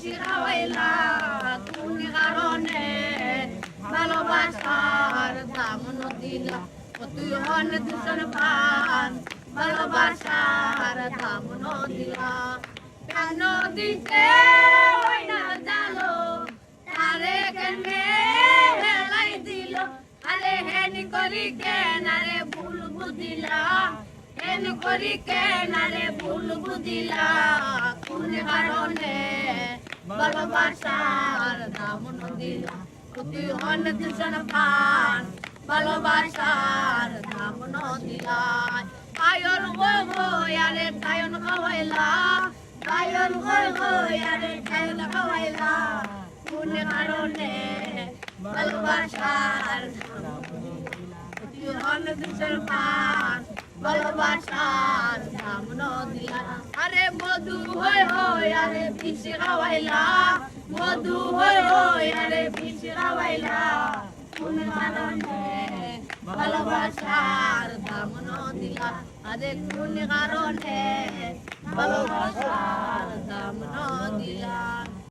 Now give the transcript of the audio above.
চিরা হইলা তুমি কারণে ভালোবাসার দাম দিলা তুই হন দূষণ পান ভালোবাসার দাম দিলা কেন দিতে ওই না জালো তারে কেনে হেলাই দিল আরে হেন করি কেন আরে ভুল বুঝিলা হেন করি কেন আরে ভুল বুঝিলা কোন কারণে ভালোবাসার দাম দিলা তুই হন দূষণ পান ভালোবাসার দাম দিলা কায়ন গো গো আরে কায়ন খাওয়াইলা কায়ন গো গো আরে কায়ন খাওয়াইলা কোন কারণে ভালোবাসার তুই হন দূষণ পান ভালোবাসার দাম দিলা আরে মধু হই হই আরে পিছে গাওয়াইলা মধু হই হই আরে পিছে গাওয়াইলা কোন কারণে ভালোবাসার দাম দিলা আরে কোন কারণে ভালোবাসার